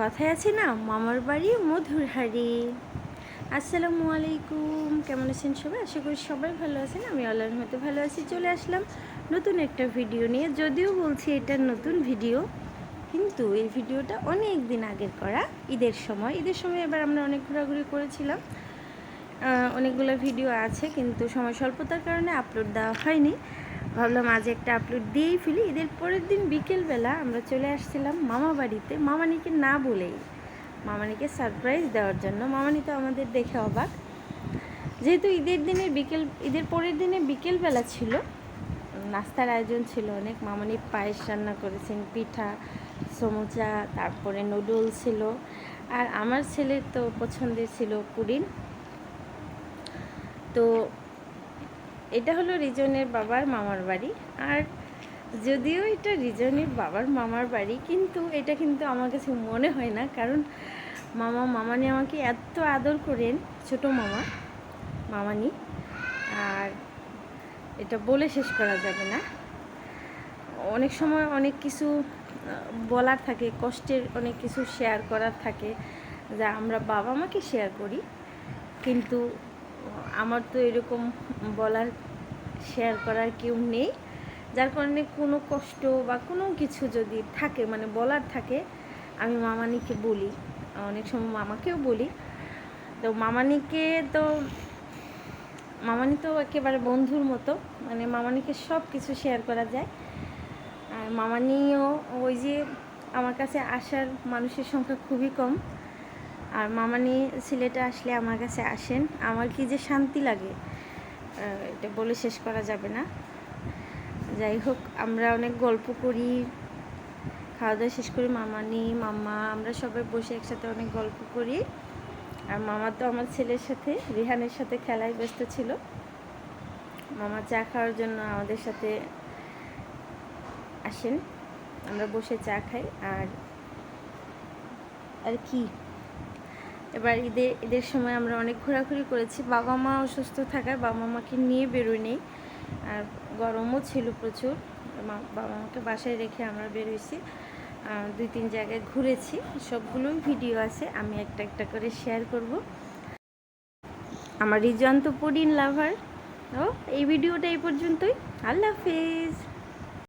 কথায় আছে না? মামার বাড়ি মধুর হাড়ি আসসালামু আলাইকুম। কেমন আছেন সবাই? আশা করি সবাই ভালো আছেন। আমি আল্লাহর মতো ভালো আছি। চলে আসলাম নতুন একটা ভিডিও নিয়ে। যদিও বলছি এটা নতুন ভিডিও, কিন্তু এই ভিডিওটা অনেক দিন আগের করা। ঈদের সময়। ঈদের সময় এবার আমরা অনেক ঘোরাঘুরি করেছিলাম। অনেকগুলো ভিডিও আছে, কিন্তু সময় স্বল্পতার কারণে আপলোড দেওয়া হয়নি। ভাবলাম আজ একটা আপলোড দিয়েই ফেলি। ঈদের পরের দিন বিকেলবেলা আমরা চলে আসছিলাম মামা বাড়িতে। মামানিকে না বলেই, মামানিকে সারপ্রাইজ দেওয়ার জন্য। মামানি তো আমাদের দেখে অবাক। যেহেতু ঈদের দিনের বিকেল, ঈদের পরের দিনে বিকেলবেলা ছিল, নাস্তার আয়োজন ছিল অনেক। মামানি পায়েস রান্না করেছেন, পিঠা, সমুচা, তারপরে নুডলস ছিল। আর আমার ছেলের তো পছন্দের ছিল পুডিং। তো এটা হলো রিজনের বাবার মামার বাড়ি। আর যদিও এটা রিজনের বাবার মামার বাড়ি, কিন্তু এটা কিন্তু আমার কাছে মনে হয় না, কারণ মামা, মামানি আমাকে এত আদর করেন, ছোট মামা, মামানি। আর এটা বলে শেষ করা যাবে না। অনেক সময় অনেক কিছু বলার থাকে, কষ্টের অনেক কিছু শেয়ার করার থাকে, যা আমরা বাবা মাকে শেয়ার করি। কিন্তু আমার তো এরকম বলার শেয়ার করার কেউ নেই। যার কারণে কোনো কষ্ট বা কোনো কিছু যদি থাকে মানে বলার থাকে, আমি মামানিকে বলি। অনেক সময় মামাকেও বলি। তো মামানিকে তো, মামানি তো একেবারে বন্ধুর মতো। মানে মামানিকে সব কিছু শেয়ার করা যায়। আর মামানিও ওই যে আমার কাছে আসার মানুষের সংখ্যা খুবই কম। আর মামানি সিলেটে আসলে আমার কাছে আসেন। আমার কি যে শান্তি লাগে এটা বলে শেষ করা যাবে না। যাই হোক, আমরা অনেক গল্প করি, খাওয়া দাওয়া শেষ করি, মামানি মামা আমরা সবাই বসে একসাথে অনেক গল্প করি। আর মামা তো আমার ছেলের সাথে, রিহানের সাথে খেলায় ব্যস্ত ছিল। মামা চা খাওয়ার জন্য আমাদের সাথে আসেন। আমরা বসে চা খাই। আর আর কি? এবার ঈদের ঈদের সময় আমরা অনেক ঘোরাঘুরি করেছি। বাবা মা অসুস্থ থাকায় বাবা মাকে নিয়ে বেরোই নেই। আর গরমও ছিল প্রচুর। বাবা মাকে বাসায় রেখে আমরা বেরোইছি। দুই, তিন জায়গায় ঘুরেছি। সবগুলোই ভিডিও আছে, আমি একটা একটা করে শেয়ার করব। আমার রিজন তো লাভার ও এই ভিডিওটা এই পর্যন্তই। আল্লাহ হাফিজ।